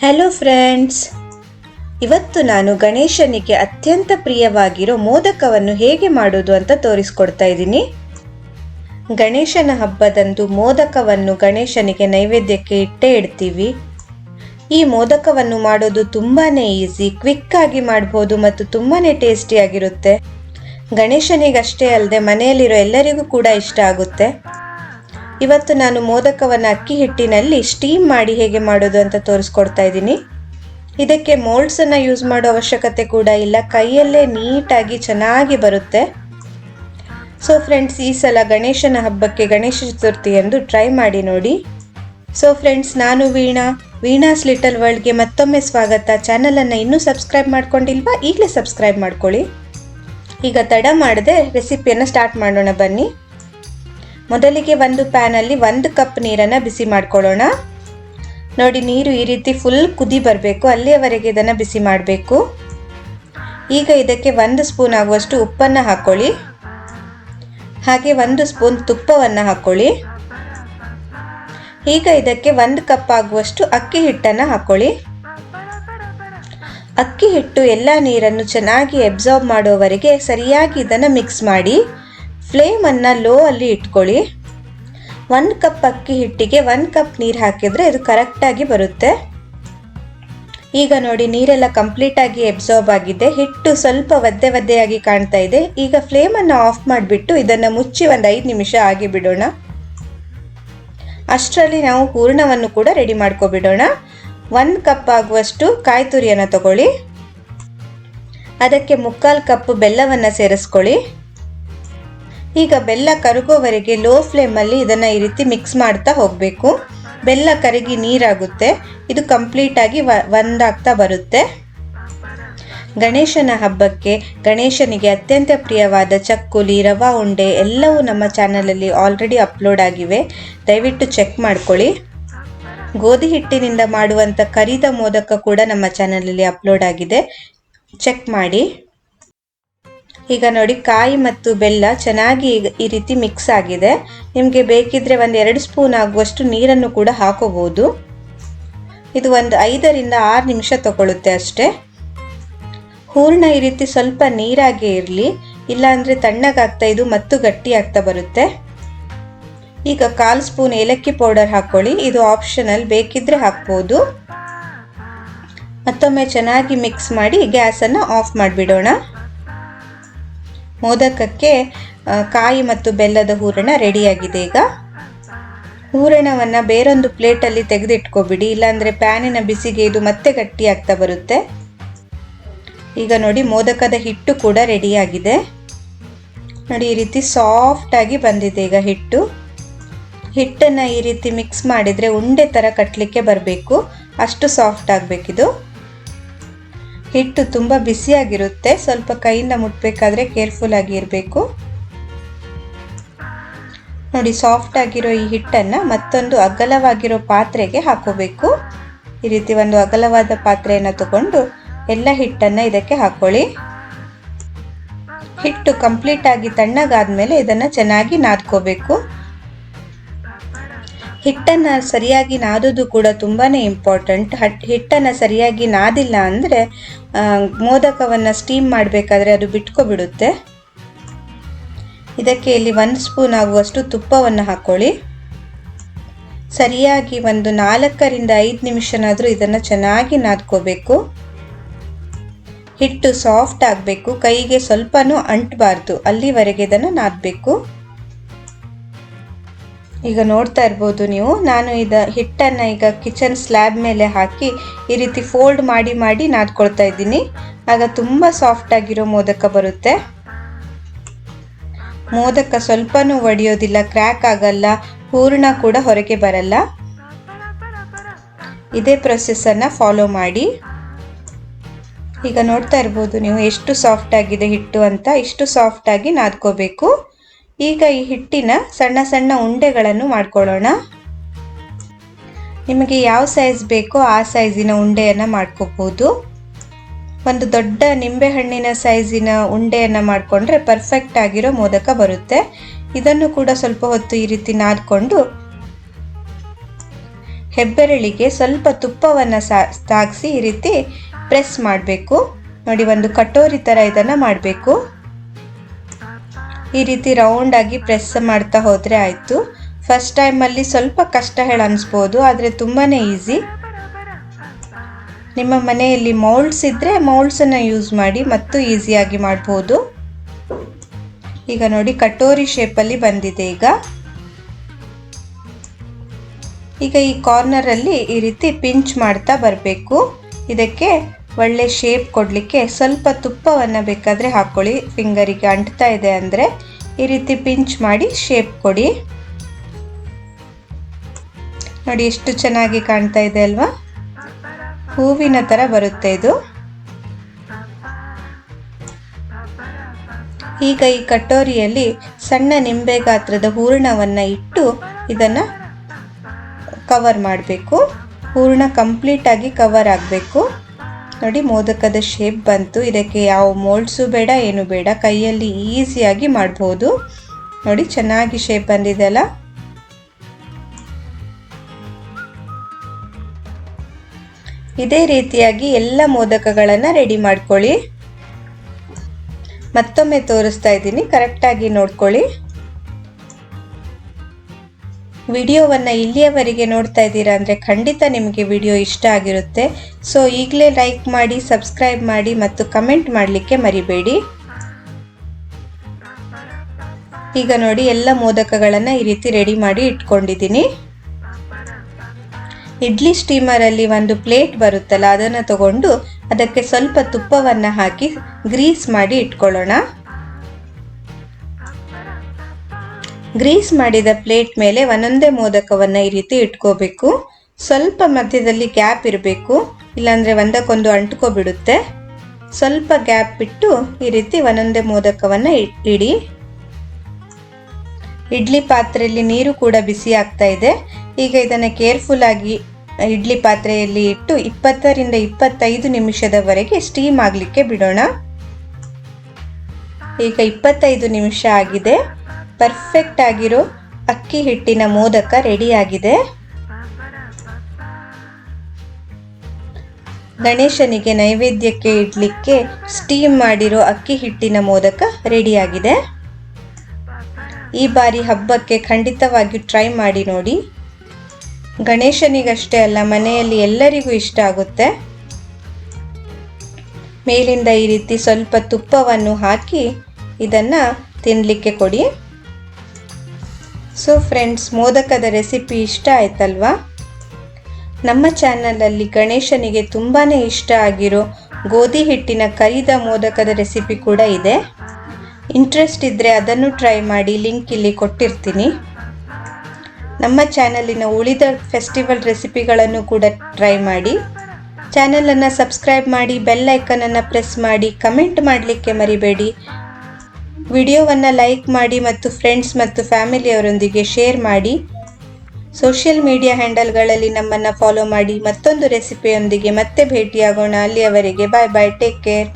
Hello friends ಇವತ್ತು ನಾನು ಗಣೇಶನಿಗೆ ಅತ್ಯಂತ ಪ್ರಿಯವಾಗಿರೋ ಮೋದಕವನ್ನು ಹೇಗೆ ಮಾಡೋದು ಅಂತ ತೋರಿಸ್ಕೊಡ್ತಾ ಇದ್ದೀನಿ. ಗಣೇಶನ ಹಬ್ಬದಂದು ಮೋದಕವನ್ನು ಗಣೇಶನಿಗೆ ನೈವೇದ್ಯಕ್ಕೆ ಇಟ್ಟೇ ಇಡ್ತೀವಿ. ಈ ಮೋದಕವನ್ನು ಮಾಡೋದು ತುಂಬಾ ಈಸಿ ಕ್ವಿಕ್ಕಾಗಿ ಮಾಡ್ಬೋದು ಮತ್ತು ತುಂಬಾ ಟೇಸ್ಟಿಯಾಗಿರುತ್ತೆ ಗಣೇಶನಿಗಷ್ಟೇ ಅಲ್ಲದೆ ಮನೆಯಲ್ಲಿರೋ ಎಲ್ಲರಿಗೂ ಕೂಡ ಇಷ್ಟ ಆಗುತ್ತೆ. ಇವತ್ತು ನಾನು ಮೋದಕವನ್ನು ಅಕ್ಕಿ ಹಿಟ್ಟಿನಲ್ಲಿ ಸ್ಟೀಮ್ ಮಾಡಿ ಹೇಗೆ ಮಾಡೋದು ಅಂತ ತೋರಿಸ್ಕೊಡ್ತಾ ಇದ್ದೀನಿ. ಇದಕ್ಕೆ ಮೋಲ್ಡ್ಸನ್ನು ಯೂಸ್ ಮಾಡೋ ಅವಶ್ಯಕತೆ ಕೂಡ ಇಲ್ಲ. ಕೈಯಲ್ಲೇ ನೀಟಾಗಿ ಚೆನ್ನಾಗಿ ಬರುತ್ತೆ. ಸೊ ಫ್ರೆಂಡ್ಸ್ ಈ ಸಲ ಗಣೇಶನ ಹಬ್ಬಕ್ಕೆ ಗಣೇಶ ಚತುರ್ಥಿ ಎಂದು ಟ್ರೈ ಮಾಡಿ ನೋಡಿ. ಸೊ ಫ್ರೆಂಡ್ಸ್ ನಾನು ವೀಣಾ. ವೀಣಾಸ್ ಲಿಟಲ್ ವರ್ಲ್ಡ್ಗೆ ಮತ್ತೊಮ್ಮೆ ಸ್ವಾಗತ. ಚಾನಲನ್ನು ಇನ್ನೂ ಸಬ್ಸ್ಕ್ರೈಬ್ ಮಾಡ್ಕೊಂಡಿಲ್ವಾ? ಈಗಲೇ ಸಬ್ಸ್ಕ್ರೈಬ್ ಮಾಡ್ಕೊಳ್ಳಿ. ಈಗ ತಡ ಮಾಡದೆ ರೆಸಿಪಿಯನ್ನು ಸ್ಟಾರ್ಟ್ ಮಾಡೋಣ ಬನ್ನಿ. ಮೊದಲಿಗೆ ಒಂದು ಪ್ಯಾನಲ್ಲಿ ಒಂದು ಕಪ್ ನೀರನ್ನು ಬಿಸಿ ಮಾಡ್ಕೊಳ್ಳೋಣ. ನೋಡಿ, ನೀರು ಈ ರೀತಿ ಫುಲ್ ಕುದಿ ಬರಬೇಕು. ಅಲ್ಲಿಯವರೆಗೆ ಇದನ್ನು ಬಿಸಿ ಮಾಡಬೇಕು. ಈಗ ಇದಕ್ಕೆ ಒಂದು ಸ್ಪೂನ್ ಆಗುವಷ್ಟು ಉಪ್ಪನ್ನು ಹಾಕ್ಕೊಳ್ಳಿ ಹಾಗೆ ಒಂದು ಸ್ಪೂನ್ ತುಪ್ಪವನ್ನು ಹಾಕ್ಕೊಳ್ಳಿ ಈಗ ಇದಕ್ಕೆ ಒಂದು ಕಪ್ ಆಗುವಷ್ಟು ಅಕ್ಕಿ ಹಿಟ್ಟನ್ನು ಹಾಕ್ಕೊಳ್ಳಿ ಅಕ್ಕಿ ಹಿಟ್ಟು ಎಲ್ಲ ನೀರನ್ನು ಚೆನ್ನಾಗಿ ಅಬ್ಸಾರ್ಬ್ ಮಾಡುವವರೆಗೆ ಸರಿಯಾಗಿ ಇದನ್ನು ಮಿಕ್ಸ್ ಮಾಡಿ. ಫ್ಲೇಮನ್ನು ಲೋ ಅಲ್ಲಿ ಇಟ್ಕೊಳ್ಳಿ. ಒಂದು ಕಪ್ ಅಕ್ಕಿ ಹಿಟ್ಟಿಗೆ ಒಂದು ಕಪ್ ನೀರು ಹಾಕಿದರೆ ಇದು ಕರೆಕ್ಟಾಗಿ ಬರುತ್ತೆ. ಈಗ ನೋಡಿ ನೀರೆಲ್ಲ ಕಂಪ್ಲೀಟಾಗಿ ಎಬ್ಸಾರ್ಬ್ ಆಗಿದೆ. ಹಿಟ್ಟು ಸ್ವಲ್ಪ ಒದ್ದೆ ಒದ್ದೆಯಾಗಿ ಕಾಣ್ತಾ ಇದೆ. ಈಗ ಫ್ಲೇಮನ್ನು ಆಫ್ ಮಾಡಿಬಿಟ್ಟು ಇದನ್ನು ಮುಚ್ಚಿ ಒಂದು ಐದು ನಿಮಿಷ ಆಗಿ ಬಿಡೋಣ ಅಷ್ಟರಲ್ಲಿ ನಾವು ಹೂರ್ಣವನ್ನು ಕೂಡ ರೆಡಿ ಮಾಡ್ಕೊಬಿಡೋಣ. ಒಂದು ಕಪ್ ಆಗುವಷ್ಟು ಕಾಯಿ ತುರಿಯನ್ನು ತಗೊಳ್ಳಿ. ಅದಕ್ಕೆ ಮುಕ್ಕಾಲು ಕಪ್ ಬೆಲ್ಲವನ್ನು ಸೇರಿಸ್ಕೊಳ್ಳಿ. ಈಗ ಬೆಲ್ಲ ಕರಗೋವರೆಗೆ ಲೋ ಫ್ಲೇಮಲ್ಲಿ ಇದನ್ನು ಈ ರೀತಿ ಮಿಕ್ಸ್ ಮಾಡ್ತಾ ಹೋಗಬೇಕು. ಬೆಲ್ಲ ಕರಗಿ ನೀರಾಗುತ್ತೆ. ಇದು ಕಂಪ್ಲೀಟಾಗಿ ವ, ಒಂದಾಗ್ತಾ ಬರುತ್ತೆ. ಗಣೇಶನ ಹಬ್ಬಕ್ಕೆ ಗಣೇಶನಿಗೆ ಅತ್ಯಂತ ಪ್ರಿಯವಾದ ಚಕ್ಕುಲಿ, ರವಾ ಉಂಡೆ ಎಲ್ಲವೂ ನಮ್ಮ ಚಾನಲಲ್ಲಿ ಆಲ್ರೆಡಿ ಅಪ್ಲೋಡ್ ಆಗಿವೆ. ದಯವಿಟ್ಟು ಚೆಕ್ ಮಾಡ್ಕೊಳ್ಳಿ. ಗೋಧಿ ಹಿಟ್ಟಿನಿಂದ ಮಾಡುವಂಥ ಕರಿದ ಮೋದಕ ಕೂಡ ನಮ್ಮ ಚಾನಲಲ್ಲಿ ಅಪ್ಲೋಡ್ ಆಗಿದೆ. ಚೆಕ್ ಮಾಡಿ. ಈಗ ನೋಡಿ ಕಾಯಿ ಮತ್ತು ಬೆಲ್ಲ ಚೆನ್ನಾಗಿ ಈ ರೀತಿ ಮಿಕ್ಸ್ ಆಗಿದೆ. ನಿಮಗೆ ಬೇಕಿದ್ರೆ ಒಂದು ಎರಡು ಸ್ಪೂನ್ ಆಗುವಷ್ಟು ನೀರನ್ನು ಕೂಡ ಹಾಕೋಬಹುದು ಇದು ಒಂದು ಐದರಿಂದ ಆರು ನಿಮಿಷ ತಗೊಳ್ಳುತ್ತೆ ಅಷ್ಟೇ. ಹೂರ್ಣ ಈ ರೀತಿ ಸ್ವಲ್ಪ ನೀರಾಗೇ ಇರಲಿ. ಇಲ್ಲಾಂದರೆ ತಣ್ಣಗಾಗ್ತಾ ಇದು ಮತ್ತು ಗಟ್ಟಿ ಆಗ್ತಾ ಬರುತ್ತೆ. ಈಗ ಕಾಲು ಸ್ಪೂನ್ ಏಲಕ್ಕಿ ಪೌಡರ್ ಹಾಕ್ಕೊಳ್ಳಿ ಇದು ಆಪ್ಷನಲ್ ಬೇಕಿದ್ರೆ ಹಾಕ್ಬೋದು. ಮತ್ತೊಮ್ಮೆ ಚೆನ್ನಾಗಿ ಮಿಕ್ಸ್ ಮಾಡಿ ಗ್ಯಾಸನ್ನು ಆಫ್ ಮಾಡಿಬಿಡೋಣ. ಮೋದಕಕ್ಕೆ ಕಾಯಿ ಮತ್ತು ಬೆಲ್ಲದ ಹೂರಣ ರೆಡಿಯಾಗಿದೆ. ಈಗ ಹೂರಣವನ್ನು ಬೇರೊಂದು ಪ್ಲೇಟಲ್ಲಿ ತೆಗೆದಿಟ್ಕೊಬಿಡಿ, ಇಲ್ಲಾಂದರೆ ಪ್ಯಾನಿನ ಬಿಸಿಗೆ ಇದು ಮತ್ತೆ ಗಟ್ಟಿ ಆಗ್ತಾ ಬರುತ್ತೆ. ಈಗ ನೋಡಿ, ಮೋದಕದ ಹಿಟ್ಟು ಕೂಡ ರೆಡಿಯಾಗಿದೆ. ನೋಡಿ, ಈ ರೀತಿ ಸಾಫ್ಟಾಗಿ ಬಂದಿದೆ ಈಗ ಹಿಟ್ಟು. ಹಿಟ್ಟನ್ನು ಈ ರೀತಿ ಮಿಕ್ಸ್ ಮಾಡಿದರೆ ಉಂಡೆ ಥರ ಕಟ್ಟಲಿಕ್ಕೆ ಬರಬೇಕು. ಅಷ್ಟು ಸಾಫ್ಟ್ ಆಗಬೇಕಿದು. ಹಿಟ್ಟು ತುಂಬ ಬಿಸಿಯಾಗಿರುತ್ತೆ ಸ್ವಲ್ಪ ಕೈಯಿಂದ ಮುಟ್ಟಬೇಕಾದ್ರೆ ಕೇರ್ಫುಲ್ ಆಗಿ ಇರಬೇಕು ನೋಡಿ, ಸಾಫ್ಟ್ ಆಗಿರೋ ಈ ಹಿಟ್ಟನ್ನು ಮತ್ತೊಂದು ಅಗಲವಾಗಿರೋ ಪಾತ್ರೆಗೆ ಹಾಕೋಬೇಕು. ಈ ರೀತಿ ಒಂದು ಅಗಲವಾದ ಪಾತ್ರೆಯನ್ನು ತಗೊಂಡು ಎಲ್ಲ ಹಿಟ್ಟನ್ನು ಇದಕ್ಕೆ ಹಾಕೊಳ್ಳಿ. ಹಿಟ್ಟು ಕಂಪ್ಲೀಟ್ ಆಗಿ ತಣ್ಣಗಾದ್ಮೇಲೆ ಇದನ್ನು ಚೆನ್ನಾಗಿ ನಾದ್ಕೋಬೇಕು. ಹಿಟ್ಟನ್ನು ಸರಿಯಾಗಿ ನಾದೋದು ಕೂಡ ತುಂಬಾ ಇಂಪಾರ್ಟೆಂಟ್ ಹಟ್ ಹಿಟ್ಟನ್ನು ಸರಿಯಾಗಿ ನಾದಿಲ್ಲ ಅಂದರೆ ಮೋದಕವನ್ನು ಸ್ಟೀಮ್ ಮಾಡಬೇಕಾದ್ರೆ ಅದು ಬಿಟ್ಕೊಬಿಡುತ್ತೆ. ಇದಕ್ಕೆ ಇಲ್ಲಿ ಒಂದು ಸ್ಪೂನ್ ಆಗುವಷ್ಟು ತುಪ್ಪವನ್ನು ಹಾಕ್ಕೊಳ್ಳಿ ಸರಿಯಾಗಿ ಒಂದು ನಾಲ್ಕರಿಂದ ಐದು ನಿಮಿಷನಾದರೂ ಇದನ್ನು ಚೆನ್ನಾಗಿ ನಾದ್ಕೋಬೇಕು. ಹಿಟ್ಟು ಸಾಫ್ಟ್ ಆಗಬೇಕು. ಕೈಗೆ ಸ್ವಲ್ಪನೂ ಅಂಟಬಾರ್ದು. ಅಲ್ಲಿವರೆಗೆ ಇದನ್ನು ನಾದಬೇಕು. ಈಗ ನೋಡ್ತಾ ಇರ್ಬೋದು ನೀವು. ನಾನು ಇದ ಹಿಟ್ಟನ್ನು ಈಗ ಕಿಚನ್ ಸ್ಲ್ಯಾಬ್ ಮೇಲೆ ಹಾಕಿ ಈ ರೀತಿ ಫೋಲ್ಡ್ ಮಾಡಿ ಮಾಡಿ ನಾದ್ಕೊಳ್ತಾ ಇದ್ದೀನಿ. ಆಗ ತುಂಬ ಸಾಫ್ಟ್ ಆಗಿರೋ ಮೋದಕ ಬರುತ್ತೆ. ಮೋದಕ ಸ್ವಲ್ಪನೂ ಒಡೆಯೋದಿಲ್ಲ ಕ್ರ್ಯಾಕ್ ಆಗಲ್ಲ, ಹೂರ್ಣ ಕೂಡ ಹೊರಗೆ ಬರಲ್ಲ. ಇದೇ ಪ್ರೊಸೆಸ್ಸನ್ನು ಫಾಲೋ ಮಾಡಿ. ಈಗ ನೋಡ್ತಾ ಇರ್ಬೋದು ನೀವು ಎಷ್ಟು ಸಾಫ್ಟ್ ಆಗಿದೆ ಹಿಟ್ಟು ಅಂತ, ಇಷ್ಟು ಸಾಫ್ಟ್ ಆಗಿ ನಾದ್ಕೋಬೇಕು. ಈಗ ಈ ಹಿಟ್ಟಿನ ಸಣ್ಣ ಸಣ್ಣ ಉಂಡೆಗಳನ್ನು ಮಾಡ್ಕೊಳ್ಳೋಣ. ನಿಮಗೆ ಯಾವ ಸೈಜ್ ಬೇಕೋ ಆ ಸೈಜಿನ ಉಂಡೆಯನ್ನು ಮಾಡ್ಕೋಬಹುದು ಒಂದು ದೊಡ್ಡ ನಿಂಬೆಹಣ್ಣಿನ ಸೈಜಿನ ಉಂಡೆಯನ್ನು ಮಾಡಿಕೊಂಡ್ರೆ ಪರ್ಫೆಕ್ಟ್ ಆಗಿರೋ ಮೋದಕ ಬರುತ್ತೆ. ಇದನ್ನು ಕೂಡ ಸ್ವಲ್ಪ ಹೊತ್ತು ಈ ರೀತಿ ನಾದ್ಕೊಂಡು ಹೆಬ್ಬೆರಳಿಗೆ ಸ್ವಲ್ಪ ತುಪ್ಪವನ್ನು ಸಾ ತಾಗಿಸಿ ಈ ರೀತಿ ಪ್ರೆಸ್ ಮಾಡಬೇಕು. ನೋಡಿ, ಒಂದು ಕಟೋರಿ ಥರ ಇದನ್ನು ಮಾಡಬೇಕು. ಈ ರೀತಿ ರೌಂಡಾಗಿ ಪ್ರೆಸ್ ಮಾಡ್ತಾ ಹೋದರೆ ಆಯಿತು. ಫಸ್ಟ್ ಟೈಮಲ್ಲಿ ಸ್ವಲ್ಪ ಕಷ್ಟ ಹೇಳ ಅನಿಸ್ಬೋದು, ಆದರೆ ತುಂಬಾ ಈಸಿ ನಿಮ್ಮ ಮನೆಯಲ್ಲಿ ಮೌಲ್ಡ್ಸ್ ಇದ್ದರೆ ಮೌಲ್ಡ್ಸನ್ನು ಯೂಸ್ ಮಾಡಿ ಮತ್ತು ಈಸಿಯಾಗಿ ಮಾಡ್ಬೋದು. ಈಗ ನೋಡಿ ಕಟೋರಿ ಶೇಪಲ್ಲಿ ಬಂದಿದೆ ಈಗ. ಈಗ ಈ ಕಾರ್ನರಲ್ಲಿ ಈ ರೀತಿ ಪಿಂಚ್ ಮಾಡ್ತಾ ಬರಬೇಕು. ಇದಕ್ಕೆ ಒಳ್ಳೆ ಶೇಪ್ ಕೊಡಲಿಕ್ಕೆ ಸ್ವಲ್ಪ ತುಪ್ಪವನ್ನು ಬೇಕಾದರೆ ಹಾಕ್ಕೊಳ್ಳಿ ಫಿಂಗರಿಗೆ ಅಂಟ್ತಾ ಇದೆ ಅಂದರೆ ಈ ರೀತಿ ಪಿಂಚ್ ಮಾಡಿ ಶೇಪ್ ಕೊಡಿ. ನೋಡಿ ಎಷ್ಟು ಚೆನ್ನಾಗಿ ಕಾಣ್ತಾ ಇದೆ ಅಲ್ವಾ? ಹೂವಿನ ಥರ ಬರುತ್ತೆ ಇದು. ಈಗ ಈ ಕಟೋರಿಯಲ್ಲಿ ಸಣ್ಣ ನಿಂಬೆ ಗಾತ್ರದ ಹೂರಣವನ್ನು ಇಟ್ಟು ಇದನ್ನು ಕವರ್ ಮಾಡಬೇಕು. ಹೂರ್ಣ ಕಂಪ್ಲೀಟಾಗಿ ಕವರ್ ಆಗಬೇಕು. ನೋಡಿ, ಮೋದಕದ ಶೇಪ್ ಬಂತು. ಇದಕ್ಕೆ ಯಾವ ಮೋಲ್ಡ್ಸು ಬೇಡ, ಏನು ಬೇಡ. ಕೈಯಲ್ಲಿ ಈಸಿಯಾಗಿ ಮಾಡ್ಬೋದು. ನೋಡಿ, ಚೆನ್ನಾಗಿ ಶೇಪ್ ಬಂದಿದೆಯಲ್ಲ ಇದೇ ರೀತಿಯಾಗಿ ಎಲ್ಲ ಮೋದಕಗಳನ್ನು ರೆಡಿ ಮಾಡ್ಕೊಳ್ಳಿ. ಮತ್ತೊಮ್ಮೆ ತೋರಿಸ್ತಾ ಇದ್ದೀನಿ. ಕರೆಕ್ಟಾಗಿ ನೋಡ್ಕೊಳ್ಳಿ. ವಿಡಿಯೋವನ್ನು ಇಲ್ಲಿಯವರೆಗೆ ನೋಡ್ತಾ ಇದ್ದೀರಾ ಅಂದರೆ ಖಂಡಿತ ನಿಮಗೆ ವಿಡಿಯೋ ಇಷ್ಟ ಆಗಿರುತ್ತೆ. ಸೊ ಈಗಲೇ ಲೈಕ್ ಮಾಡಿ ಸಬ್ಸ್ಕ್ರೈಬ್ ಮಾಡಿ ಮತ್ತು ಕಮೆಂಟ್ ಮಾಡಲಿಕ್ಕೆ ಮರಿಬೇಡಿ. ಈಗ ನೋಡಿ ಎಲ್ಲ ಮೋದಕಗಳನ್ನು ಈ ರೀತಿ ರೆಡಿ ಮಾಡಿ ಇಟ್ಕೊಂಡಿದ್ದೀನಿ. ಇಡ್ಲಿ ಸ್ಟೀಮರಲ್ಲಿ ಒಂದು ಪ್ಲೇಟ್ ಬರುತ್ತಲ್ಲ, ಅದನ್ನು ತಗೊಂಡು ಅದಕ್ಕೆ ಸ್ವಲ್ಪ ತುಪ್ಪವನ್ನು ಹಾಕಿ ಗ್ರೀಸ್ ಮಾಡಿ ಇಟ್ಕೊಳ್ಳೋಣ. ಗ್ರೀಸ್ ಮಾಡಿದ ಪ್ಲೇಟ್ ಮೇಲೆ ಒಂದೊಂದೇ ಮೋದಕವನ್ನು ಈ ರೀತಿ ಇಟ್ಕೋಬೇಕು. ಸ್ವಲ್ಪ ಮಧ್ಯದಲ್ಲಿ ಗ್ಯಾಪ್ ಇರಬೇಕು. ಇಲ್ಲಾಂದರೆ ಒಂದಕ್ಕೊಂದು ಅಂಟ್ಕೊಬಿಡುತ್ತೆ. ಸ್ವಲ್ಪ ಗ್ಯಾಪ್ ಬಿಟ್ಟು ಈ ರೀತಿ ಒಂದೊಂದೇ ಮೋದಕವನ್ನು ಇಡಿ. ಇಡ್ಲಿ ಪಾತ್ರೆಯಲ್ಲಿ ನೀರು ಕೂಡ ಬಿಸಿ ಆಗ್ತಾ ಇದೆ. ಈಗ ಇದನ್ನು ಕೇರ್ಫುಲ್ಲಾಗಿ ಇಡ್ಲಿ ಪಾತ್ರೆಯಲ್ಲಿ ಇಟ್ಟು ಇಪ್ಪತ್ತರಿಂದ ಇಪ್ಪತ್ತೈದು ನಿಮಿಷದವರೆಗೆ ಸ್ಟೀಮ್ ಆಗಲಿಕ್ಕೆ ಬಿಡೋಣ. ಈಗ ಇಪ್ಪತ್ತೈದು ನಿಮಿಷ ಆಗಿದೆ. ಪರ್ಫೆಕ್ಟ್ ಆಗಿರೋ ಅಕ್ಕಿ ಹಿಟ್ಟಿನ ಮೋದಕ ರೆಡಿಯಾಗಿದೆ. ಗಣೇಶನಿಗೆ ನೈವೇದ್ಯಕ್ಕೆ ಇಡ್ಲಿಕ್ಕೆ ಸ್ಟೀಮ್ ಮಾಡಿರೋ ಅಕ್ಕಿ ಹಿಟ್ಟಿನ ಮೋದಕ ರೆಡಿಯಾಗಿದೆ. ಈ ಬಾರಿ ಹಬ್ಬಕ್ಕೆ ಖಂಡಿತವಾಗಿ ಟ್ರೈ ಮಾಡಿ ನೋಡಿ. ಗಣೇಶನಿಗಷ್ಟೇ ಅಲ್ಲ, ಮನೆಯಲ್ಲಿ ಎಲ್ಲರಿಗೂ ಇಷ್ಟ ಆಗುತ್ತೆ. ಮೇಲಿಂದ ಈ ರೀತಿ ಸ್ವಲ್ಪ ತುಪ್ಪವನ್ನು ಹಾಕಿ ಇದನ್ನು ತಿನ್ನಲಿಕ್ಕೆ ಕೊಡಿ. ಸೊ ಫ್ರೆಂಡ್ಸ್ ಮೋದಕದ ರೆಸಿಪಿ ಇಷ್ಟ ಆಯ್ತಲ್ವಾ? ನಮ್ಮ ಚಾನಲಲ್ಲಿ ಗಣೇಶನಿಗೆ ತುಂಬಾ ಇಷ್ಟ ಆಗಿರೋ ಗೋಧಿ ಹಿಟ್ಟಿನ ಕರಿದ ಮೋದಕದ ರೆಸಿಪಿ ಕೂಡ ಇದೆ. ಇಂಟ್ರೆಸ್ಟ್ ಇದ್ದರೆ ಅದನ್ನು ಟ್ರೈ ಮಾಡಿ ಲಿಂಕ್ ಇಲ್ಲಿ ಕೊಟ್ಟಿರ್ತೀನಿ. ನಮ್ಮ ಚಾನಲಿನ ಉಳಿದ ಫೆಸ್ಟಿವಲ್ ರೆಸಿಪಿಗಳನ್ನು ಕೂಡ ಟ್ರೈ ಮಾಡಿ. ಚಾನಲನ್ನು ಸಬ್ಸ್ಕ್ರೈಬ್ ಮಾಡಿ ಬೆಲ್ ಐಕನನ್ನು ಪ್ರೆಸ್ ಮಾಡಿ ಕಮೆಂಟ್ ಮಾಡಲಿಕ್ಕೆ ಮರಿಬೇಡಿ. ವಿಡಿಯೋವನ್ನು ಲೈಕ್ ಮಾಡಿ ಮತ್ತು ಫ್ರೆಂಡ್ಸ್ ಮತ್ತು ಫ್ಯಾಮಿಲಿಯವರೊಂದಿಗೆ ಶೇರ್ ಮಾಡಿ. ಸೋಷಿಯಲ್ ಮೀಡಿಯಾ ಹ್ಯಾಂಡಲ್ಗಳಲ್ಲಿ ನಮ್ಮನ್ನು ಫಾಲೋ ಮಾಡಿ. ಮತ್ತೊಂದು ರೆಸಿಪಿಯೊಂದಿಗೆ ಮತ್ತೆ ಭೇಟಿಯಾಗೋಣ. ಅಲ್ಲಿಯವರೆಗೆ ಬಾಯ್ ಬಾಯ್ ಟೇಕ್ ಕೇರ್